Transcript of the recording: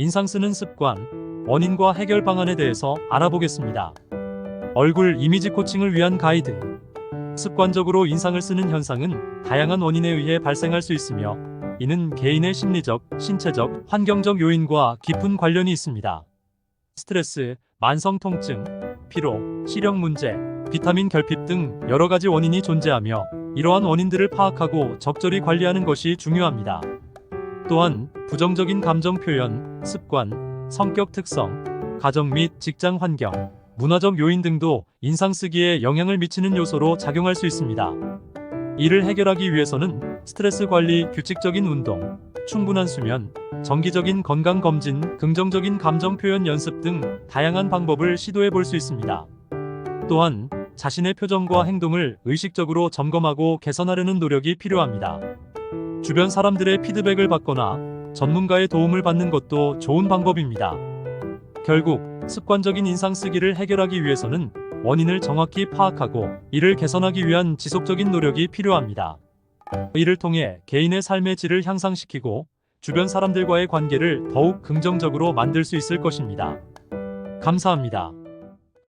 인상 쓰는 습관, 원인과 해결 방안에 대해서 알아보겠습니다. 얼굴 이미지 코칭을 위한 가이드. 습관적으로 인상을 쓰는 현상은 다양한 원인에 의해 발생할 수 있으며 이는 개인의 심리적, 신체적, 환경적 요인과 깊은 관련이 있습니다. 스트레스, 만성 통증, 피로, 시력 문제, 비타민 결핍 등 여러 가지 원인이 존재하며 이러한 원인들을 파악하고 적절히 관리하는 것이 중요합니다. 또한 부정적인 감정 표현, 습관, 성격 특성, 가정 및 직장 환경, 문화적 요인 등도 인상 쓰기에 영향을 미치는 요소로 작용할 수 있습니다. 이를 해결하기 위해서는 스트레스 관리, 규칙적인 운동, 충분한 수면, 정기적인 건강 검진, 긍정적인 감정 표현 연습 등 다양한 방법을 시도해 볼 수 있습니다. 또한 자신의 표정과 행동을 의식적으로 점검하고 개선하려는 노력이 필요합니다. 주변 사람들의 피드백을 받거나 전문가의 도움을 받는 것도 좋은 방법입니다. 결국 습관적인 인상 쓰기를 해결하기 위해서는 원인을 정확히 파악하고 이를 개선하기 위한 지속적인 노력이 필요합니다. 이를 통해 개인의 삶의 질을 향상시키고 주변 사람들과의 관계를 더욱 긍정적으로 만들 수 있을 것입니다. 감사합니다.